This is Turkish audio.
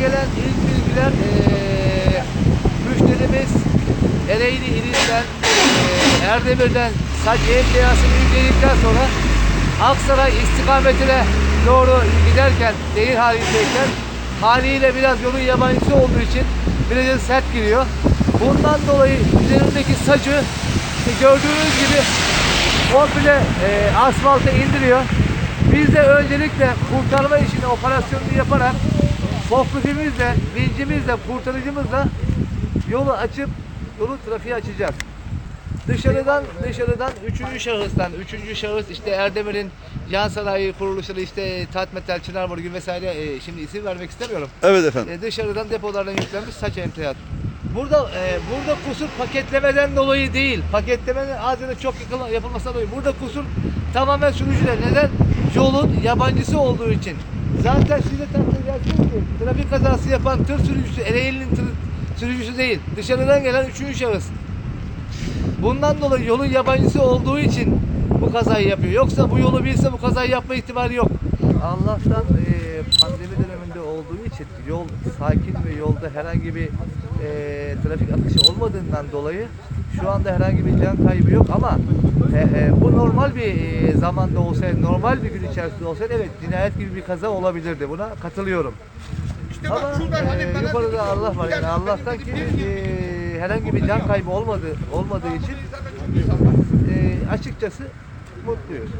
gelen ilk bilgiler eee müşterimiz Ereğli ilinden eee Erdemir'den saç emtiyasını yükledikten sonra Aksaray istikametine doğru giderken değil halindeyken haliyle biraz yolun yabancısı olduğu için biraz sert giriyor. Bundan dolayı üzerindeki sacı işte gördüğünüz gibi komple e, asfalta indiriyor. Biz de öncelikle kurtarma işini operasyonunu yaparak forklitimizle, vincimizle, kurtarıcımızla yolu açıp yolu trafiğe açacağız. Dışarıdan dışarıdan üçüncü şahıstan, üçüncü şahıs işte Erdemir'in yan sanayi kuruluşları işte Tatmetal, Çınarburgu gibi vesaire e, şimdi isim vermek istemiyorum. Evet efendim. E, dışarıdan depolardan yüklenmiş saç emtiyat. Burada e, burada kusur paketlemeden dolayı değil. Paketlemenin az ya da çok yakın yapılmasından dolayı. Burada kusur tamamen sürücüler. Neden? Yolun yabancısı olduğu için. Zaten size takdir edersiniz ki trafik kazası yapan tır sürücüsü Ereğli'nin tır sürücüsü değil. Dışarıdan gelen üçüncü şahıs. Bundan dolayı yolun yabancısı olduğu için bu kazayı yapıyor. Yoksa bu yolu bilse bu kazayı yapma ihtimali yok. Allah'tan e, pandemi döneminde olduğu için yol sakin ve yolda herhangi bir e, trafik akışı olmadığından dolayı şu anda herhangi bir can kaybı yok ama e, e, bu normal bir e, zamanda olsaydı, normal bir gün içerisinde olsaydı evet cinayet gibi bir kaza olabilirdi. Buna katılıyorum. İşte bak Ama hani e, bana yukarıda Allah var yani "Gidersin, Allah'tan ki e, herhangi bir can kaybı olmadığı olmadığı için e, açıkçası mutluyuz.